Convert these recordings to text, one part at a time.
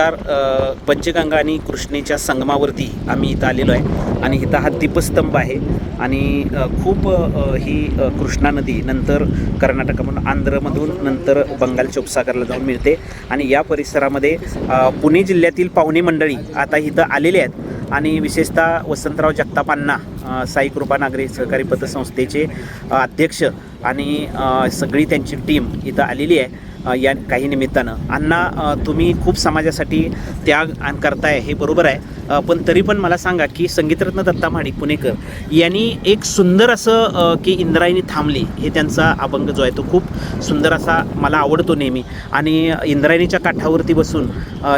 Car Panchganga आणि कृष्णेच्या संगमावरती आम्ही इथं आलेलो आहे. आणि इथं हा दीपस्तंभ आहे. आणि खूप ही कृष्णा नदी नंतर कर्नाटकामधून आंध्रमधून नंतर बंगालच्या उपसागराला जाऊन मिळते. आणि या परिसरामध्ये पुणे जिल्ह्यातील पाहुणे मंडळी आता इथं आलेले आहेत. आणि विशेषतः वसंतराव जगतापांना साई कृपा नागरी सहकारी पतसंस्थेचे अध्यक्ष आणि सगळी त्यांची टीम इथं आलेली आहे. या काही निमित्तानं. अण्णा तुम्ही खूप समाजासाठी त्याग आण- करताय हे बरोबर आहे. पण तरी पण मला सांगा की संगीतरत्न दत्ता महाडिक पुणेकर यांनी एक सुंदर असं की इंद्रायणी थांबली हे त्यांचा अभंग जो आहे तो खूप सुंदर असा मला आवडतो नेहमी. आणि इंद्रायणीच्या काठावरती बसून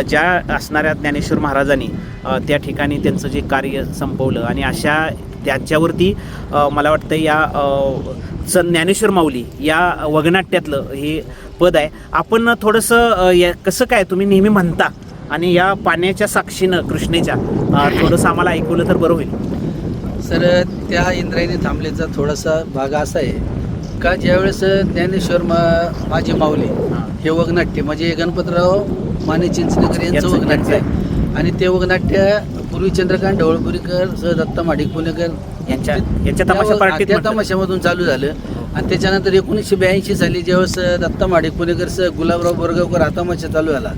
ज्या असणाऱ्या ज्ञानेश्वर महाराजांनी त्या ठिकाणी त्यांचं जे कार्य संपवलं आणि अशा त्याच्यावरती मला वाटतं या अ, स ज्ञानेश्वर माऊली या वगनाट्यातलं हे पद आहे. आपण थोडंसं या कसं काय तुम्ही नेहमी म्हणता? आणि या पाण्याच्या साक्षीनं कृष्णेच्या थोडंसं आम्हाला ऐकवलं तर बरं होईल. सर त्या इंद्रायणी थांबलेचा थोडासा भाग असा आहे. का ज्यावेळेस ज्ञानेश्वर मा माझी माऊली हे. वगनाट्य म्हणजे गणपतराव माने चिंचनेकर यांचं वगनाट्य आहे. आणि ते वगनाट्य पूर्वी चंद्रकांत ढवळपुरीकर सह दत्ता माडिक पुणेकर यांच्या तमाशा. तमाशामधून चालू झालं. आणि त्याच्यानंतर एकोणीसशे ब्याऐंशी साली ज्यावेळेस दत्ता माडिक पुणेकर गुलाबराव बोरगावकर हा तमाशा चालू झाला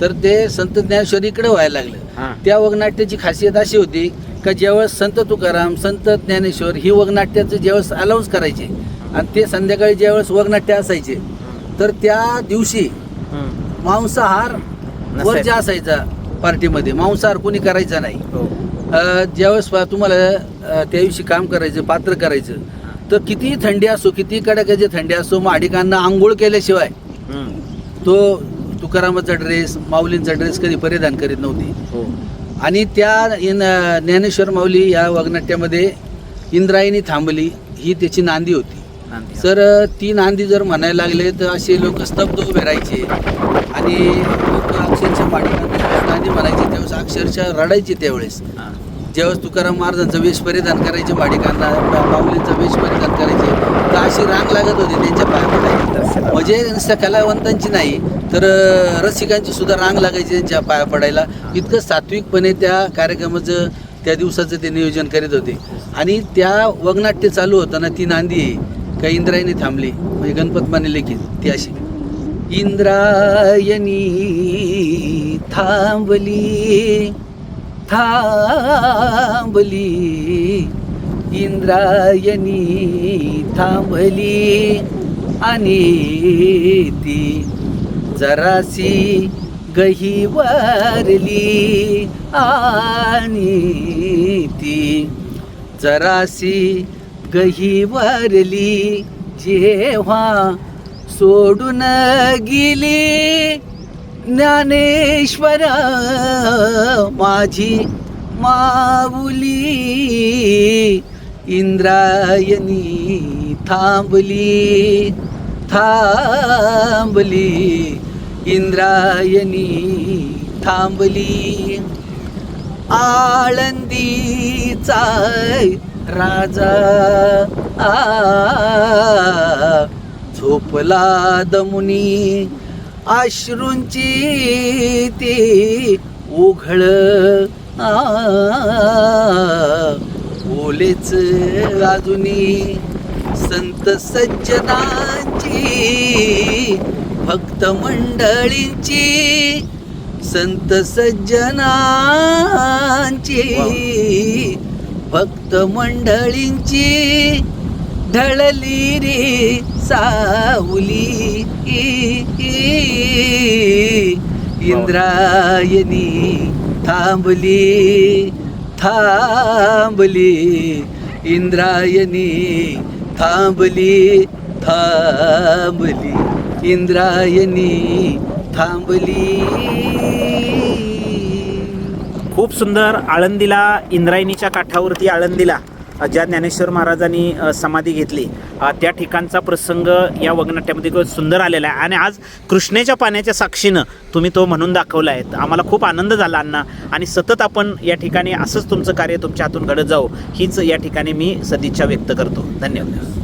तर ते संत ज्ञानेश्वर इकडे व्हायला लागलं. त्या वगनाट्याची खासियत अशी होती का ज्यावेळेस संत तुकाराम संत ज्ञानेश्वर ही वगनाट्याचं ज्यावेळेस अलाउन्स करायचे आणि ते संध्याकाळी ज्यावेळेस वगनाट्य असायचे तर त्या दिवशी. मांसाहार. वर्ज असायचा पार्टीमध्ये मांसाहार कोणी करायचा नाही हो ज्यावेळेस तुम्हाला त्या दिवशी काम करायचं पात्र करायचं तर कितीही थंडी असो किती कडाक्याची थंडी असो माडिकांना आंघोळ केल्याशिवाय. तो तुकारामाचा ड्रेस माऊलींचा ड्रेस कधी परिधान करीत नव्हती हो आणि त्या इन ज्ञानेश्वर माऊली या वगनाट्यामध्ये इंद्रायणी थांबली ही त्याची नांदी होती. सर ती नांदी जर म्हणायला लागले तर असे लोक स्तब्ध उभे राहायचे आणि लोक अक्षरशः माडिकांना नांदी म्हणायचे त्यावेळेस अक्षरशः रडायचे त्यावेळेस. ज्यावेळेस तुकाराम महाराजांचं वेश परिधान करायचे माडिकांना मा- वेश परिधान करायचे तर अशी रांग लागत होती त्यांच्या पाया म्हणजे नुसत्या कलावंतांची नाही तर रसिकांची सुद्धा रांग लागायची त्यांच्या पाया पडायला. इतकं सात्विकपणे त्या कार्यक्रमाचं त्या दिवसाचं ते नियोजन करीत होते. आणि त्या वगनाट्य चालू होताना ती नांदी का इंद्रायणी थांबली म्हणजे गणपत माने लेखित ती अशी. इंद्रायणी थांबली. थांबली. इंद्रायणी थांबली. आणि ती जरासी गहीवरली आणि ती जरासी गहीवरली जेव्हा सोडून गेली ज्ञानेश्वर माझी माऊली इंद्रायणी थांबली थांबली इंद्रायणी थांबली. आळंदीचा राजा आ झोपला दमुनी अश्रूंची ती उघळ. आ ओलेच अजूनी संत सज्जनांची भक्त मंडळींची संत सज्जनांची भक्त मंडळींची ढळली रे सावली. इंद्रायणी थांबली थांबली. इंद्रायणी थांबली थांबली. इंद्रायणी थांबली. खूप सुंदर आळंदीला इंद्रायणीच्या काठावरती आळंदीला. ज्या ज्ञानेश्वर महाराजांनी समाधी घेतली त्या ठिकाणचा प्रसंग या वगनाट्यामध्ये खूप सुंदर आलेला आहे. आणि आज कृष्णेच्या पाण्याच्या साक्षीनं तुम्ही तो म्हणून दाखवला आहे आम्हाला खूप आनंद झाला अण्णा. आणि सतत आपण या ठिकाणी असंच तुमचं कार्य तुमच्या हातून घडत जाऊ हीच या ठिकाणी मी सदिच्छा व्यक्त करतो. धन्यवाद.